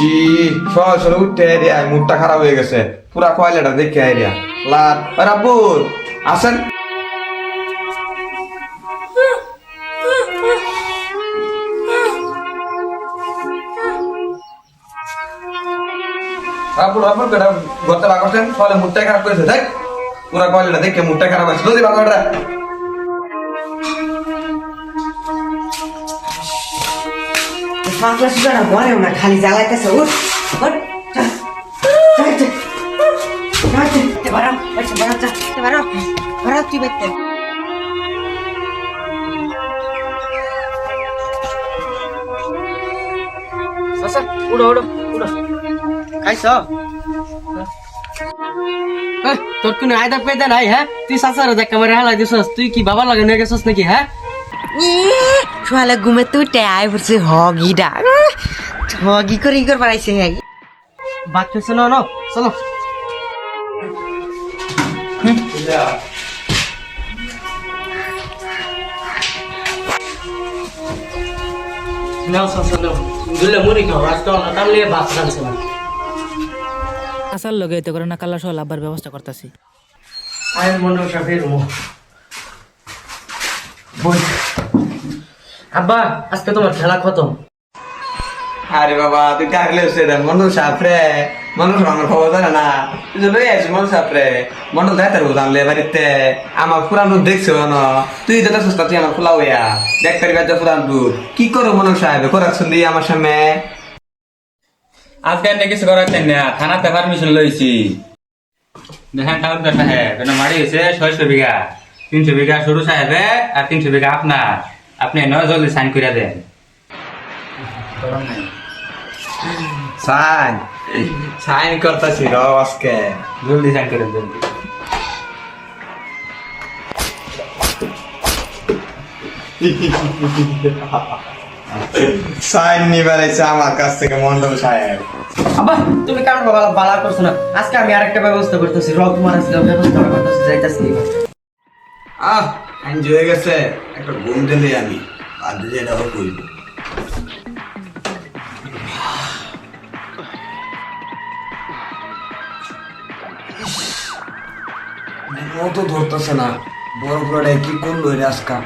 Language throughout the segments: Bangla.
ইসি সরাসরি উঠতে এরিয়া মুডটা খারাপ হয়ে গেছে। পুরা কয়লাটা দেখে এরিয়া লাট। রাব্বুর আসেন। রাব্বুর রাব্বুর বাগছেন ফলে মুডটা খারাপ করেছে, দেখ। পুরা কয়লাটা দেখে মুডটা খারাপ আছে যদি বাগড়া পাগলা সুগারা মরেও না খালি জ্বালাইতেছে উঠ উঠ বাড়াও বাড়াও বাড়াও তুই বেতে আচ্ছা উড়ো উড়ো উড়ো খাইছ? এই, তোর কোনো আয়দা পেদা নাই হ্যাঁ? তুই সাসার দেখা মারে হালাই দিছস তুই কি বাবা লাগে নিয়ে গেছস নাকি হ্যাঁ? সোয়ালে ঘুমে তুই আয় পড়ছে হগিটা হগি করে ই করে বাড়াইছে হ্যাঁ বাদ খেয়েছে না না চলো। নাও সাসা নাও। দুলে মুড়ি খাও আজকে অন্য কাম নিয়ে ভাত রাঁধছে না আসার লগে এতে করে না কালা সহ লাভবার ব্যবস্থা করতেছি আয়ের মনে বই আব্বা আজকে তোমার খেলা খতম। আরে বাবা তুই কাকলে সেটা মন্ডল সাপরে। মন্ডল আমার খবর জানে না। তুই লই আছিস মন্ডল সাপরে। মন্ডল যাই তার বুঝান লে বাড়িতে। আমার পুরানো দেখছ না তুই যেটা সস্তা তুই আমার খোলা হইয়া। দেখ তারি কাজে পুরান দুধ। কি করো মন্ডল সাহেব করাচ্ছেন দিয়ে আমার সামনে? আজকে এনে কিছু করাচ্ছেন না। থানাতে পারমিশন লইছি। দেখেন সাহেব কেন মারি হয়েছে ছয়শো বিঘা। তিনশো বিঘা সরু সাহেবে আর তিনশো বিঘা আপনার। আপনি নয় জলদি সাইন করে দেন। সাইন। সাইন করতেছি। র আজকে? জলদি সাইন করে দেন। সাইন নিবার এসে আমার কাছ থেকে মন্ডল সাহেব। তুমি কারণ বাবা বালা করছ না? আজকে আমি আরেকটা ব্যবস্থা করতেছি। রক আজকে ব্যবস্থা করতেছি যাইতাছি। আহ হয়ে গেছে, একটা ঘুম আমি। ধরতেছে না। বড় কি করল রে আজকা?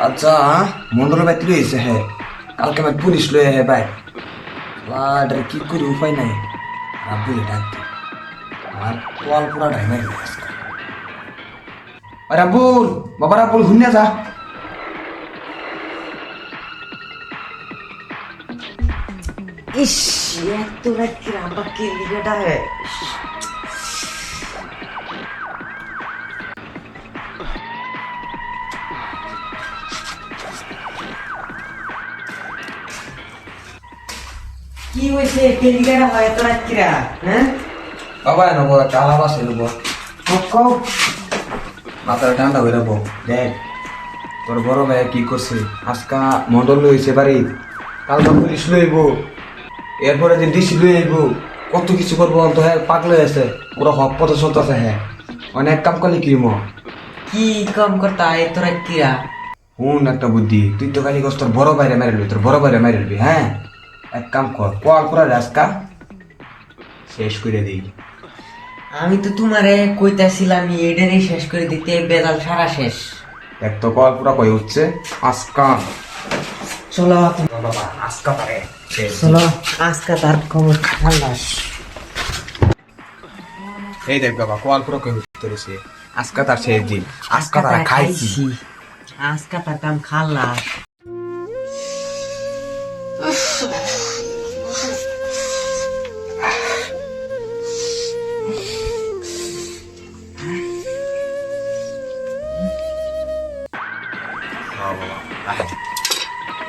আচ্ছা মন্ডল বাইতে লইছে হ্যাঁ কালকে আমি পুলিশ লয়ে হে ভাই। লাডার কি করি উপায় নাই। রাব্বুলে ডাকতে। আর কল পুরা রাবুল বাবা রাবুল শুনে যা। ইস এত রাত্রি আব্বা কে লিগাটা হ্যাঁ কি হয়েছে? কে লিগাটা হয় এত রাত্রিরা হ্যাঁ? বাবা নেব একটা আলাপ আছে নেব কও। মাথাটা ঠান্ডা হয়ে যাব। দেখ তোর বড় ভাই কি করছে? আজকা মন্ডল লইছে বাড়ি। কালকে পুলিশ লইব এরপরে যে ডিসি লই আইব। কত কিছু করব অন্ত হ্যাঁ পাক আছে। পুরো হক পথে চলতেছে হ্যাঁ। অনেক কাম করলে কি মো কি কম করতা এত রাত্রিরা হুন একটা বুদ্ধি তুই তো খালি কষ্ট তোর বড় বাইরে মেরে তোর বড় বাইরে মেরে হ্যাঁ? এক কাম কর কল পুরা রাস্কা শেষ করে দিই। আমি তো তোমারে কইতাছিলাম এডারই শেষ করে দিতে বেদাল সারা শেষ। এক তো কল পুরা কই উঠছে আজকা। চলো বাবা আজকা পারে চলো আজকে তার খবর খালাস এই দেখ বাবা পুরো কই উঠতেছে আজকা তার শেষ দিন। আজকা তার খাইছি। আজকে তার কাম খালাস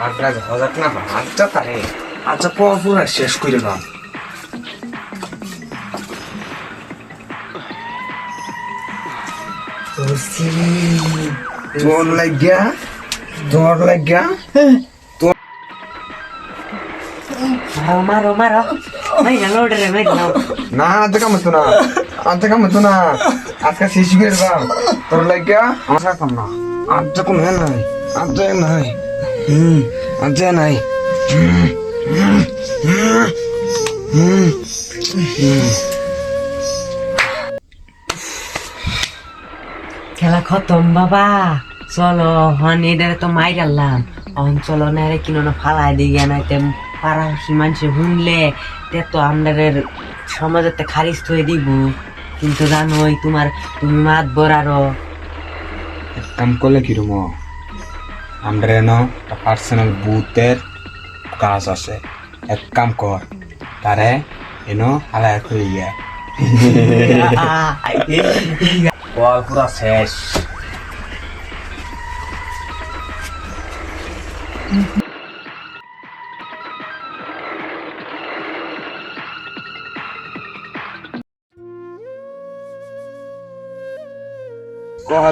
আপনার হাজার না আচ্ছা তারে আচ্ছা পুরো শেষ করে দাও। তোর লাগিয়া তোর লাগিয়া না না না আজ কাম হতো না। আজ কাম হতো না। আজকে শেষ করে তোর লাগিয়া আমার সাথে না। আজ কোন হ্যাঁ নাই। আজ নাই। হুম আজ নাই। খেলা খতম বাবা। চলো হন এদের তো মাই গেলাম অন চলো না রে কিনো না ফালাই দিয়ে না তে পাড়া মানুষে শুনলে তে তো আমাদের সমাজেতে খারিজ হয়ে দিব। কিন্তু জানোই তোমার তুমি মাত বরারো কাম করলে কিরম আমরা এন পার্সোনাল বুথের কাজ আছে এক কাম কর তারে এনো হালায় করে গিয়া পুরা শেষ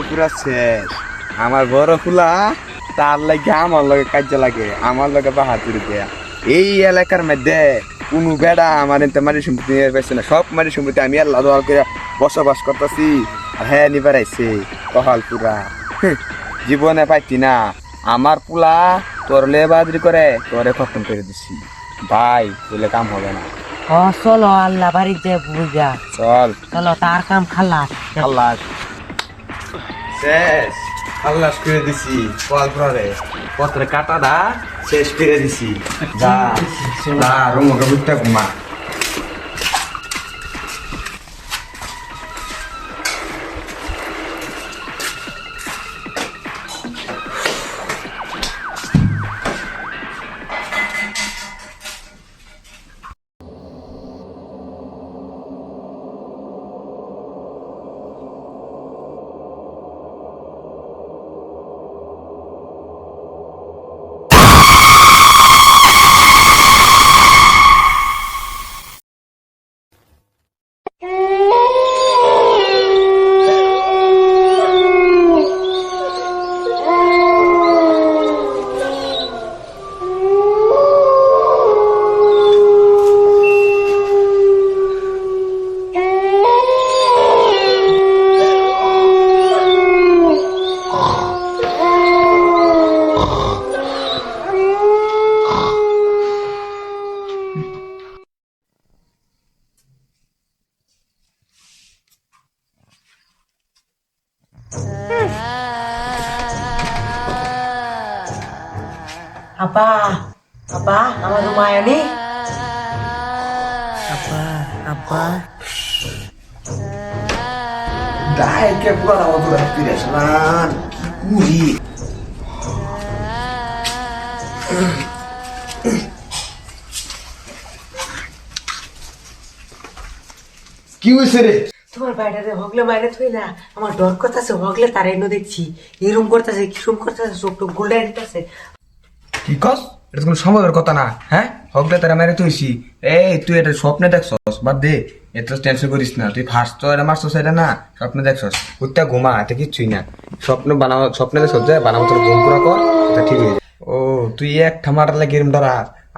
পুরা শেষ আমার বড় ফুলা তার লাগে আমার লগে কাজে লাগে আমার লগে বাহাদুর দেয়া। এই এলাকার মধ্যে কোনো বেড়া আমার এতে মারি সম্পত্তি নিয়ে পাইছে না। সব মারি সম্পত্তি আমি আল্লাহ দোয়াল করে বসবাস করতেছি আর হ্যাঁ নিবার আইছে কহাল পুরা জীবনে পাইতি না। আমার পুলা তোর লেবাদরি করে তোরে খতম করে দিছি। ভাই বলে কাম হবে না। চলো আল্লাহ বাড়িতে বুঝা চল। চলো তার কাম খালা আল্লাহ শেষ। আল্লাহ করে দিছি কল করে পত্রে কাটাটা শেষ করে দিছি। যা যা রুমকে বুঝতে ঘুমা আপা আপা আমার মায়া নেই আপা আপা গায়ে কে পুরা মধুর ফিরে আসলাম কুড়ি কি হয়েছে রে তোমার বাইরে হগলে বাইরে থই না আমার ডর করতেছে হগলে তার এনে দেখছি এরম করতেছে কিরম করতেছে চোখ টোক গোল্ডাই দিতেছে কি এটা কোনো সম্ভবের কথা না হ্যাঁ? হকলে তারা মেরে তুইছি। এই, তুই এটা স্বপ্নে দেখছস? বাদ দে, এত টেনশন করিস না। তুই ফার্স্ট তো এটা মারছস, এটা না, স্বপ্নে দেখছস। উত্তা ঘুমা, এটা কিচ্ছুই না। স্বপ্ন বানাও স্বপ্নে দেখছস যে, বানাবো তোর ঘুম পুরা কর, এটা ঠিক হয়ে ও, তুই এক ঠামার লাগে এরম ধরা।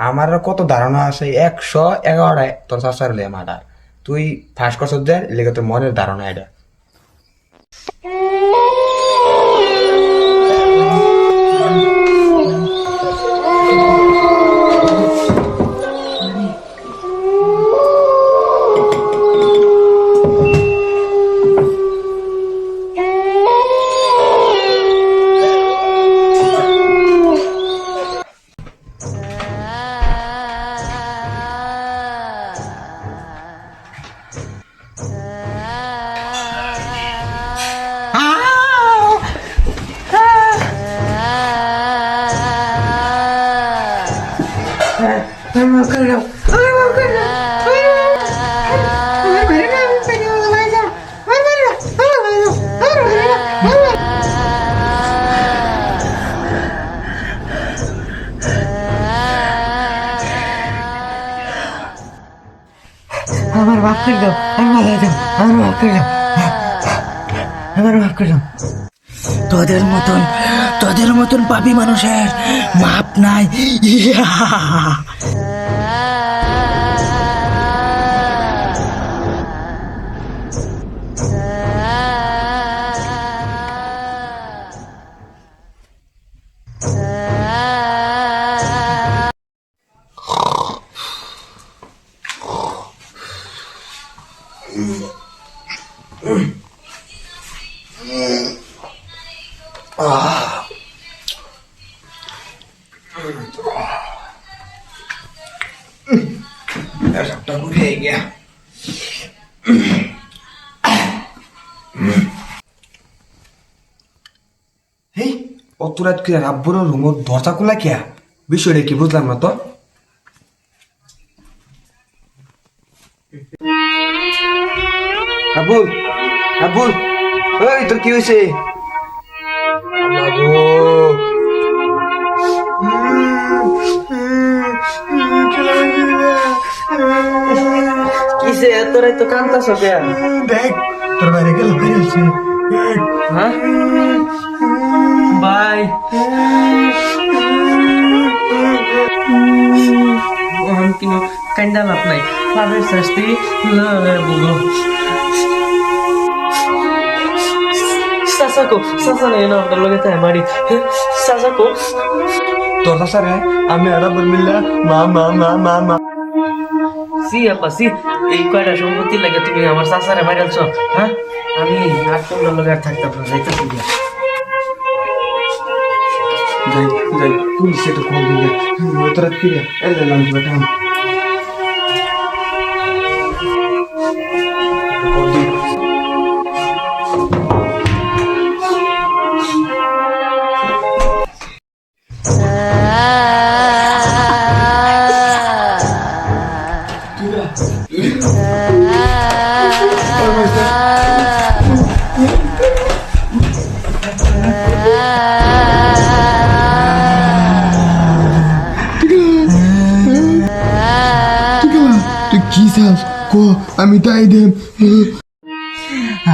আমার কত ধারণা আছে, একশো এগারোটায় তোর শাসার লে মার্ডার তুই ফার্স্ট করছস যে লেগে তোর মনের ধারণা এটা। আমার মাফ করে দাও আমি মারা দাও আমার মাফ করে দাও আমার করে দাও তোদের মতন তোদের মতন পাপি মানুষের মাপ নাই ইয়া একটা ঘুরে গিয়া হেই, অতরাত কি রাব্বুর রুমোর দরজা খোলা কিয়া? বিষয়টা কি বুঝলাম না তো আবুল আবুল ওই তোর কি হয়েছে কিসে এত রাত তো কান্তাছ কে দেখ তোর বাইরে গেল বেরিয়েছে হ্যাঁ বাই ওহন কিনো কান্দা লাভ নাই পাপের শাস্তি ললে বুগো সাসাকো সাসা নেই না ওটার লগে তাই মারি। সাসাকো তোর সারে আমি আর আবুল মিল্লা মা মা মা মা মা। সি আপা সি এই কয়টা সম্পত্তি লাগে তুমি আমার সাসারে মারিলছ হ্যাঁ? আমি আর তোমার লগে আর থাকতাম না যাইতাছি গিয়া। যাই যাই পুলিশে তো কল দিলে অত রাত কি রে? এলে লাঞ্চ বেটা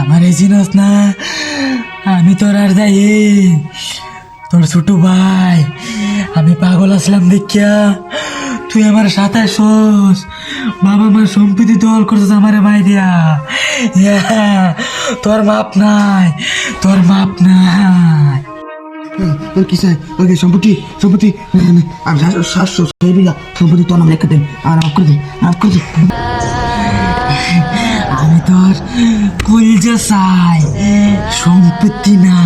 আমার জিনিস না আমি তোর আর যাই তোর ছোট ভাই আমি পাগল আসলাম দেখিয়া তুই আমার সাথে শোস বাবা মার সম্পত্তি দল করছিস আমার ভাই দিয়া ইয়া, তোর মাপ নাই তোর মাপ নাই কি চাই ওকে সম্পত্তি সম্পত্তি আমি সাতশো সম্পত্তি তোর নাম লেখা দেন আর মাফ করে দে মাফ করে দে আমি তোর কলজা চাই। সম্পত্তি না।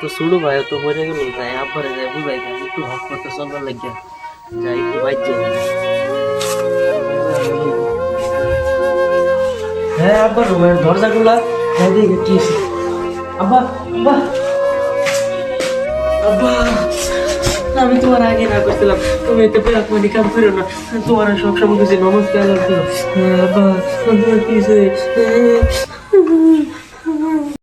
তো শুরু ভাই, তো মরে গেল তাই আব্বারে যাই বুঝাই একটু হক করতে লাগিয়া। যাই বাইর যাই। হ্যাঁ আব্বা, রুমের দরজাগুলা এদিকে কি আব্বা আব্বা। আব্বা, আমি তোমার আগে না করছিলাম। তুমি এতে পেরাক মানে কাম করো না। তোমার সব সময় কিছু নমস্কার লাগতো আব্বা তোমার কি?